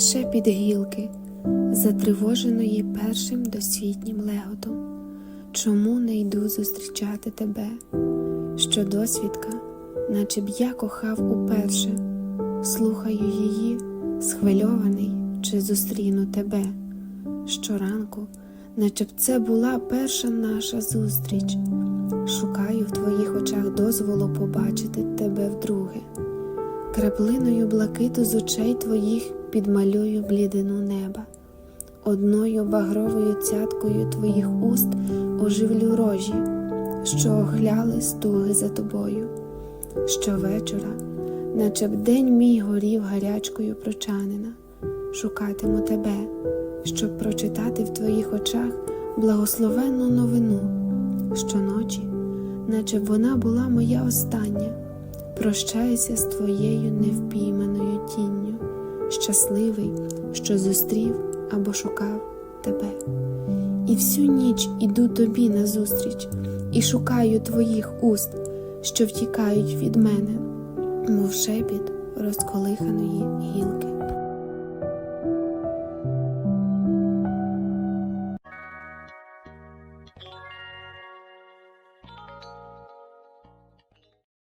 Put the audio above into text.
шепіт гілки, затривоженої першим досвітнім леготом. Чому не йду зустрічати тебе? Що досвідка, наче б я кохав уперше, слухаю її, схвильований, чи зустріну тебе. Щоранку, наче б це була перша наша зустріч. Шукаю в твоїх очах дозволу побачити тебе вдруге. Краплиною блакиту з очей твоїх підмалюю блідину неба. Одною багровою цяткою твоїх уст оживлю рожі, що огляли стуги за тобою. Щовечора, наче б день мій горів гарячкою прочанина, шукатиму тебе, щоб прочитати в твоїх очах благословенну новину. Щоночі, наче б вона була моя остання, прощаюся з твоєю невпійманою тінню, щасливий, що зустрів або шукав тебе. І всю ніч іду тобі назустріч, і шукаю твоїх уст, що втікають від мене, мов шепіт розколиханої гілки.